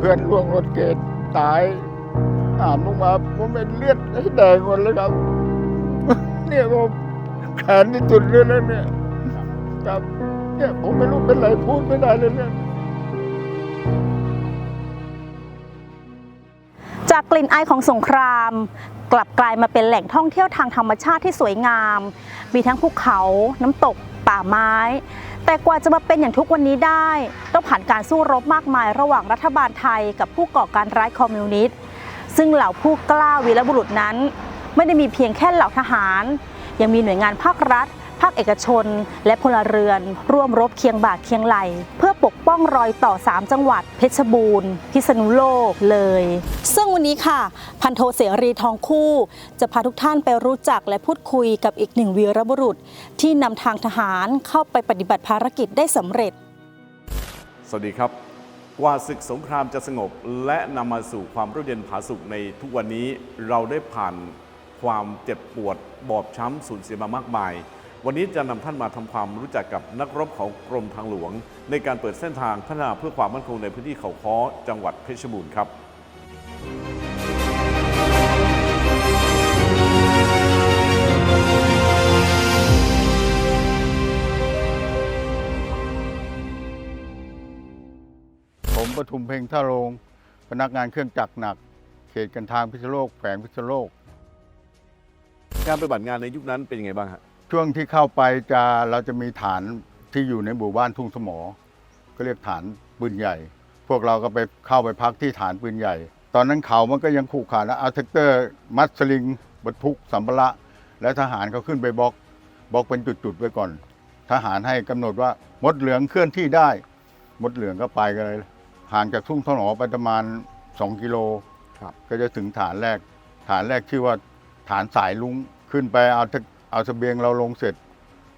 เพื่อนล่วงรถเกตตายอ่านลงมาผมเป็นเลือดให้แดงหมดเลยครับ เนี่ยผมแขนที่จุดเลือดแล้วเนี่ยครับเนี่ยผมไม่รู้เป็นไรพูดไม่ได้เลยเนี่ยจากกลิ่นอายของสงคราม กลับกลายมาเป็นแหล่งท่องเที่ยวทางธรรมชาติที่สวยงาม มีทั้งภูเขา น้ำตก ป่าไม้ แต่กว่าจะมาเป็นอย่างทุกวันนี้ได้ ต้องผ่านการสู้รบมากมายระหว่างรัฐบาลไทยกับผู้ก่อการร้ายคอมมิวนิสต์ซึ่งเหล่าผู้กล้าวีรบุรุษนั้น ไม่ได้มีเพียงแค่เหล่าทหาร ยังมีหน่วยงานภาครัฐ ภาคเอกชน และพลเรือน ร่วมรบเคียงบ่าเคียงไหล เพื่อปกป้องรอยต่อ 3 จังหวัด เพชรบูรณ์ พิษณุโลกเลย ซึ่งวันนี้ค่ะ พันโทเสรีทองคู่ จะพาทุกท่านไปรู้จักและพูดคุยกับอีกหนึ่งวีรบุรุษ ที่นำทางทหารเข้าไปปฏิบัติภารกิจได้สำเร็จ สวัสดีครับกว่าศึกสงครามจะสงบและนำมาสู่ความร่มเย็นผาสุกในทุกวันนี้เราได้ผ่านความเจ็บปวดบอบช้ำสูญเสียมามากมาย วันนี้จะนำท่านมาทำความรู้จักกับนักรบของกรมทางหลวง ในการเปิดเส้นทางพัฒนาเพื่อความมั่นคงในพื้นที่เขาค้อจังหวัดเพชรบูรณ์ครับผมปทุมเพ่งท่าโรงพนักงานเครื่องจักรหนัก เขตกันทางพิษณุโลกแขวงพิษณุโลก การปฏิบัติงานในยุคนั้นเป็นยังไงบ้างฮะ ช่วงที่เข้าไปจะเราจะมีฐานที่อยู่ในหมู่บ้านทุ่งสมอ ก็เรียกฐานปืนใหญ่ พวกเราก็ไปเข้าไปพักที่ฐานปืนใหญ่ ตอนนั้นเขามันก็ยังขู่ขานะเอาเทคเตอร์ มัดสลิงบรรทุกสัมภาระและทหารเขาขึ้นไปบล็อกบล็อกเป็นจุดๆไว้ก่อน ทหารให้กำหนดว่ามดเหลืองเคลื่อนที่ได้ มดเหลืองก็ไปกันเลยห่างจากทุ่งสนอไปประมาณ 2 กิโลครับก็จะถึงฐานแรก ฐานแรกชื่อว่าฐานสายลุงขึ้นไปเอา เทคเอาเสบียงเราลงเสร็จ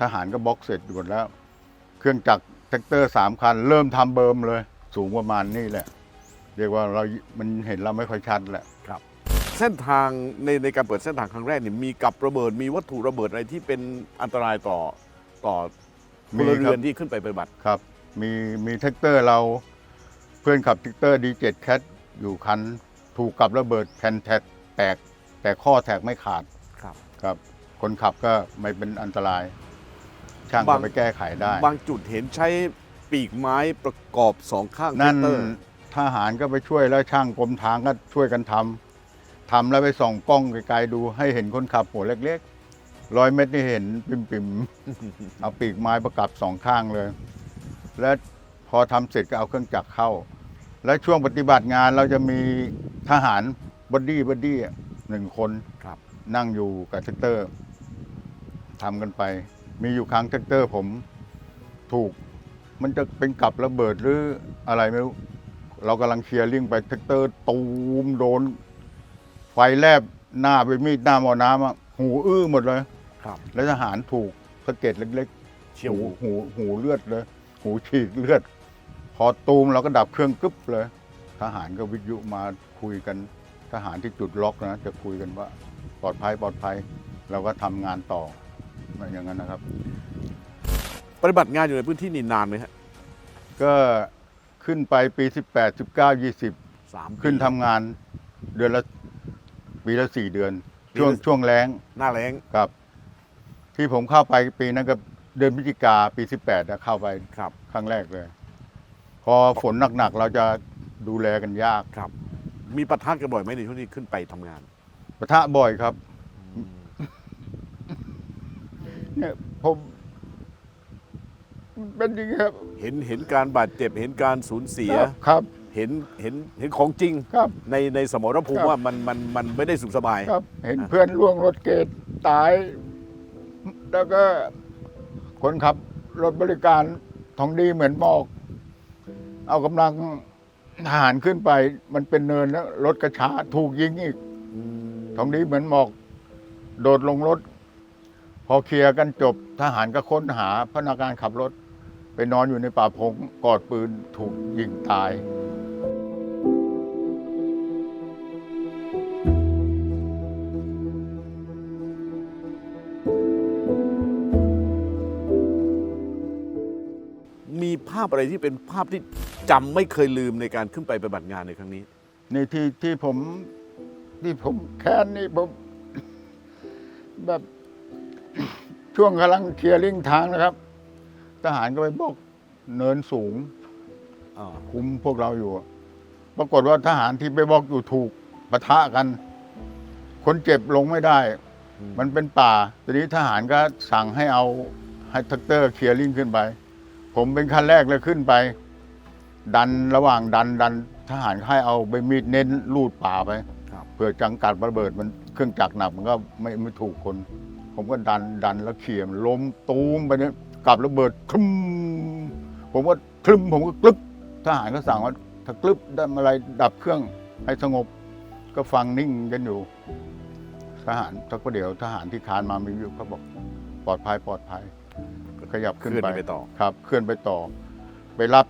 ทหารก็บล็อกเสร็จหมดแล้ว เครื่องจักรแท็กเตอร์สามคัน เริ่มทำเบิร์มเลย สูงประมาณนี้แหละ เรียกว่าเรา มันเห็นเราไม่ค่อยชัดแหละครับ เส้นทางในในการเปิดเส้นทางครั้งแรกนี่มีกับระเบิดมีวัตถุระเบิดอะไรที่เป็นอันตรายต่อต่อพมีลครับเรือนที่ขึ้นไปปฏิบัติครับ มีมีแท็กเตอร์เราเพื่อนขับแท็กเตอร์ดีเจ็ดแคทอยู่คันถูกกับระเบิดแผ่นแท็กแตกแต่ข้อแท็กไม่ขาดครับครับ คนขับก็ไม่เป็นอันตราย ช่างบาก็งไปแก้ไขได้ บางจุดเห็นใช้ปีกไม้ประกอบสองข้างนั่นแท็กเตอร์ทหารก็ไปช่วยแล้วช่างกรมทางก็ช่วยกันทำทำแล้วไปส่องกล้องไกลๆดู ให้เห็นคนขับหัวเล็กๆร้อยเมตรนี่เห็นปิ่มๆ เอาปีกไม้ประกับสองข้างเลย และพอทำเสร็จก็เอาเครื่องจักรเข้า และช่วงปฏิบัติงานเราจะมีทหารบอดี้บอดี้หนึ่งคนครับ นั่งอยู่กับแท็กเตอร์ ทำกันไป มีอยู่ครั้งแท็กเตอร์ผมถูก มันจะเป็นกับระเบิดหรืออะไรไม่รู้ เรากำลังเคลียร์ลิงไปแท็กเตอร์ตูมโดน ไฟแลบหน้าไปมีดหน้าหมอน้ำอะหูอื้อหมดเลย ครับ แล้วทหารถูกสะเก็ดเล็กเฉียวหูหูหูเลือดเลย หูฉีกเลือด พอตูมเราก็ดับเครื่องกึ๊บเลย ทหารก็วิทยุมาคุยกัน ทหารที่จุดล็อกนะ จะคุยกันว่า ปลอดภัยปลอดภัย เราก็ทำงานต่อ อย่างนั้นนะครับ ปฏิบัติงานอยู่ในพื้นที่นี่นานไหมฮะก็ขึ้นไปปี 18 19 20สามปีขึ้นทำงานเดือนละปีละสี่เดือนปีช่วงละช่วงแรงหน้าแรงครับ ที่ผมเข้าไปปีนั้นก็เดือนพฤศจิกาปี 18นะเข้าไปครับ ครั้งแรกเลย พอฝนหนักๆเราจะดูแลกันยาก ครับ มีปะทะกันบ่อยไหมในช่วงที่ขึ้นไปทำงาน ปะทะบ่อยครับ เนี่ยผมเป็นอยังไงครับเห็นเห็นการบาดเจ็บเห็นการสูญเสีย ครับ เห็นเห็นเห็นของจริงครับ ในในสมรภูคมิรับว่ามันมันมันไม่ได้สุขสบาย ครับ เห็นเพื่อนล่วงรถเกตตาย แล้วก็คนขับรถบริการทองดีเหมือนบอก เอากำลังทหารขึ้นไป มันเป็นเนินแล้วรถกระช้าถูกยิงอีกทองดีเหมือนหมอก โดดลงรถ พอเคลียร์กันจบทหารก็ค้นหาพนักงานขับรถ ไปนอนอยู่ในป่าพงกอดปืนถูกยิงตาย มีภาพพอะไรที่เป็นภาพที่จำไม่เคยลืมในการขึ้นไปปฏิบัติงานในครั้งนี้นี่ที่ที่ผมที่ผมแค้นนี่ผม แบบ ช่วงกำลังเคลียร์ลิงทางนะครับ ทหารก็ไปบอกเนินสูงอ่าคุมพวกเราอยู่อะปรากฏว่าทหารที่ไปบอกอยู่ถูกปะทะกัน คนเจ็บลงไม่ได้ มันเป็นป่า ทีนี้ทหารก็สั่งให้เอาให้แท็กเตอร์เคลียร์ลิงขึ้นไป ผมเป็นขั้นแรกเลยขึ้นไป ดันระหว่างดันดันทหารให้เอาใบมีดเน้นลูดป่าไป ครับ เพื่อจังกัดระเบิดมันเครื่องจักรหนักมันก็ไม่ไม่ถูกคน ผมก็ดันดันแล้วเขี่ยมันล้มตูมไปเนี่ยกลับระเบิดคลึมผมก็คลึมผมก็กลึบทหารก็สั่งว่าถ้ากลึบได้อะไรดับเครื่องให้สงบ ก็ฟังนิ่งกันอยู่ ทหารสักประเดี๋ยวทหารที่คานมามีอยู่เขาบอกปลอดภัยปลอดภัยก็ขยับขึ้นเคลื่อนไปไปต่อครับ เคลื่อนไปต่อ ไปรับ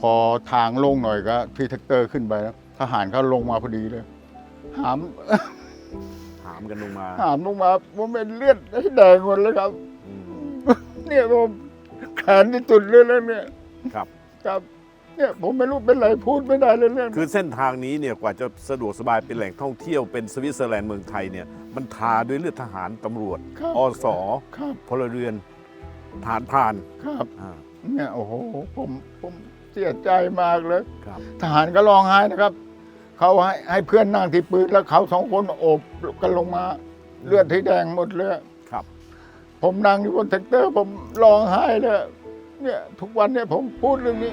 พอทางโล่งหน่อยก็ที่แท็กเตอร์ขึ้นไปแล้วทหารเขาลงมาพอดีเลย หามหามกันลงมาหามลงมาผมเป็นเลือดให้แดงหมดเลยครับ อืมเนี่ยผมแขนที่สุดเลยแล้วเนี่ยครับ ครับ เนี่ยผมไม่รู้เป็นไรพูดไม่ได้เลยเรื่องคือเส้นทางนี้เนี่ยกว่าจะสะดวกสบายเป็นแหล่งท่องเที่ยวเป็นสวิตเซอร์แลนด์เมืองไทยเนี่ยมันทาด้วยเลือดทหารตำรวจ ครับอสครับพลเรือนฐานพรานครับ อ่าเนี่ยโอ้โหผมผมเสียใจมากเลย ครับ ทหารก็ร้องไห้นะครับ เขาให้ให้เพื่อนนั่งที่ปืนแล้วเขาสองคนโอบกันลงมา เลือดที่แดงหมดเลยครับ ผมนั่งอยู่บนแท็กเตอร์ ผมร้องไห้เลยเนี่ย ทุกวันเนี่ยผมพูดเรื่องนี้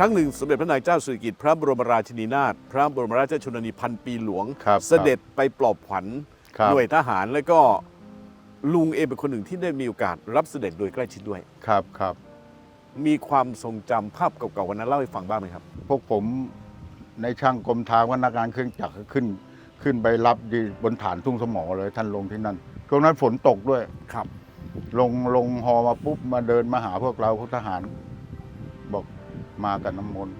ครั้งหนึ่งสมเด็จพระนางเจ้าสิริกิติ์พระบรมราชินีนาถพระบรมราชชนนีพันปีหลวง ครับเสด็จไปปลอบขวัญครับหน่วยทหารแล้วก็ลุงเองเป็นคนหนึ่งที่ได้มีโอกาสรับเสด็จโดยใกล้ชิดด้วย ครับครับ มีความทรงจำภาพเก่าๆวันนั้นเล่าให้ฟังบ้างไหมครับ พวกผมในช่างกรมทางวรรณการเครื่องจักรขึ้น ขึ้นไปรับดีบนฐานทุ่งสมอเลยท่านลงที่นั่นช่วงนั้นฝนตกด้วย ครับ ลงลงฮอมาปุ๊บมาเดินมาหาพวกเราพวกทหารบอก มากับน้ำมนต์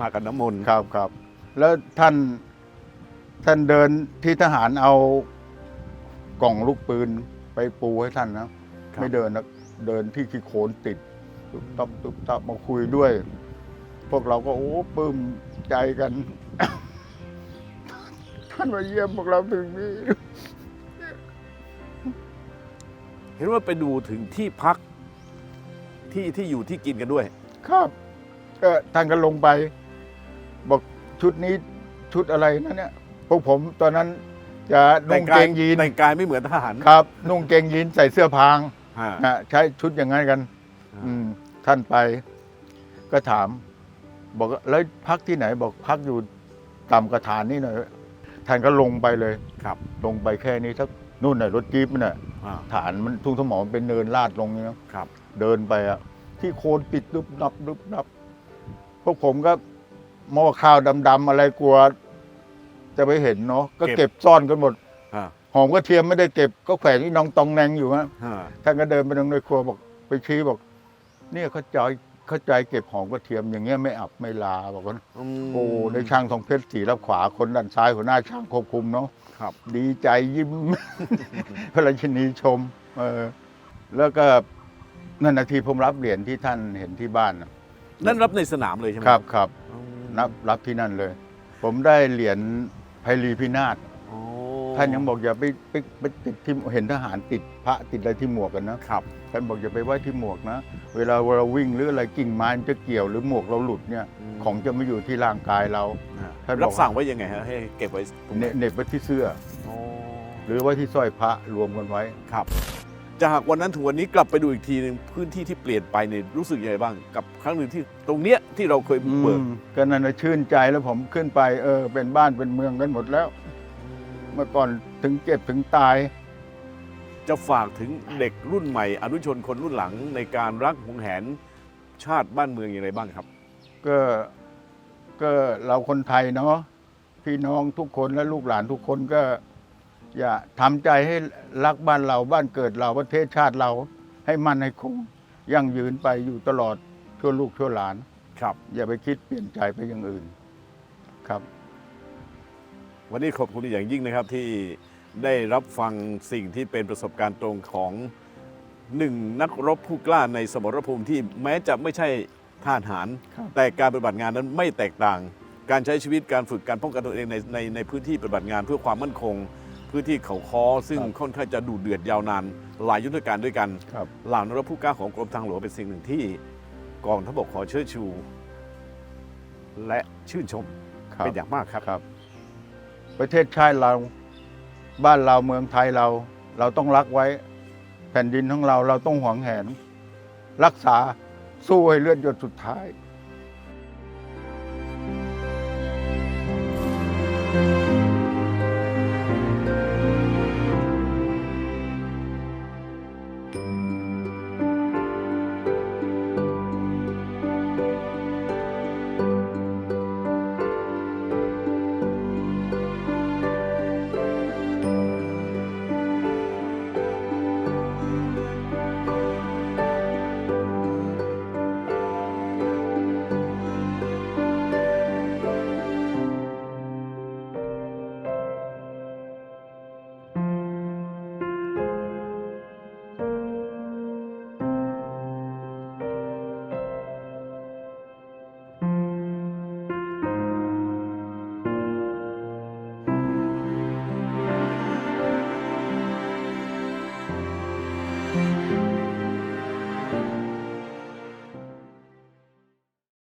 มากับน้ำมนต์ครับครับแล้วท่านท่านเดินที่ทหารเอากล่องลูกปืนไปปูให้ท่านนะครับไม่เดินนะเดินที่ขี้โคลนติดตุบตับตุบตับมาคุยด้วย พวกเราก็โอ้ปลื้มใจกัน ท่านมาเยี่ยมพวกเราถึงนี่เห็นว่าไปดูถึงที่พัก ที่ที่อยู่ที่กินกันด้วย ครับก็ท่านก็ลงไป บอกชุดนี้ชุดอะไรนะเนี่ยพวกผมตอนนั้นจะนุ่งเกงยีนแต่งกายไม่เหมือนทหารครับ นุ่งเกงยีนใส่เสื้อพรางฮะนะใช้ชุดอย่างนั้นกัน อืมท่านไป ก็ถาม บอกว่าแล้วพักที่ไหน บอกพักอยู่ต่ำกระฐานนี่หน่อยท่านก็ลงไปเลย ครับลงไปแค่นี้ทักนู่นน่ะรถจี๊ปมันน่ะอ่าฐานมันทุ่งสมอมันเป็นเนินลาดลงนี่นะครับ เดินไปอะที่โคลนปิดดุบนับดุบนับพวกผมก็หม้อข้าวดำๆอะไรกลัว จะไปเห็นเนาะก็เก็บซ่อนกันหมดอ่าหอมกระเทียมไม่ได้เก็บก็แขวนที่นองตองแนงอยู่ฮะฮะท่านก็เดินไปตรงในครัวบอก ไปชี้บอก เนี่ยเข้าใจเข้าใจเก็บหอมกระเทียมอย่างเงี้ยไม่อับไม่ลาบอกว่า ม โอ้ในช่างทองเพชรสีรับขวาคนด้านซ้ายหัวหน้าช่างควบคุมเนาะครับ ดีใจยิ้ม พระราชินีชมเออแล้วก็ นั่นนาทีผมรับเหรียญที่ท่านเห็นที่บ้านน่ะนั่นรับในสนามเลยใช่ไหมครับครับอืมนับรับที่นั่นเลย ผมได้เหรียญไพรีพินาศโอ้ท่านยังบอกอย่าไปไปไปติดที่เห็นทหารติดพระติดอะไรที่หมวกกันนะครับ ท่านบอกอย่าไปไว้ที่หมวกนะ เวลาเราวิ่งหรืออะไรกิ่งไม้มันจะเกี่ยวหรือหมวกเราหลุดเนี่ย ของจะไม่อยู่ที่ร่างกายเราอ่าท่านบอก รับสั่งไว้ยังไงฮะให้เก็บไว้ตรงไหเนนเหน็บไว้ที่เสื้อ โอ้หรือไว้ที่สร้อยพระรวมกันไว้ ครับ จากวันนั้นถึงวันนี้กลับไปดูอีกทีหนึงพื้นที่ที่เปลี่ยนไปเนี่ยรู้สึกยังไงบ้าง กับครั้งหนึ่งที่ตรงเนี้ยที่เราเคยบุกเบิก อืมก็นั่นนะชื่นใจแล้วผมขึ้นไปเออเป็นบ้านเป็นเมืองกันหมดแล้ว เมื่อก่อนถึงเจ็บถึงตาย จะฝากถึงเด็กรุ่นใหม่ อนุชนคนรุ่นหลังในการรักหวงแหนชาติบ้านเมืองอย่างไรบ้างครับ ก็ก็เราคนไทยเนาะพี่น้องทุกคนและลูกหลานทุกคนก็ อย่าทำใจให้รักบ้านเราบ้านเกิดเราประเทศชาติเราให้มันให้คงยั่งยืนไปอยู่ตลอดชั่วลูกชั่วหลาน ครับ อย่าไปคิดเปลี่ยนใจไปอย่างอื่นครับ วันนี้ขอบคุณอย่างยิ่งนะครับที่ได้รับฟังสิ่งที่เป็นประสบการณ์ตรงของหนึ่งนักรบผู้กล้าในสมรภูมิที่แม้จะไม่ใช่ทหาร ครับ แต่การปฏิบัติงานนั้นไม่แตกต่าง การใช้ชีวิตการฝึกการป้องกันตัวเองในในในพื้นที่ปฏิบัติงานเพื่อความมั่นคง พื้นที่เขาคอซึ่งครับค่อนข้างจะดูเดือดยาวนานหลายยุทธการด้วยกันครับเหล่านักรบผู้กล้าของกรมทางหลวงเป็นสิ่งหนึ่งที่กองทัพบกขอเชิดชู และชื่นชมครับเป็นอย่างมากครับครับ ประเทศชาติเราบ้านเราเมืองไทยเรา เราต้องรักไว้ แผ่นดินของเราเราต้องหวงแหน รักษาสู้ให้เลือดหยดสุดท้าย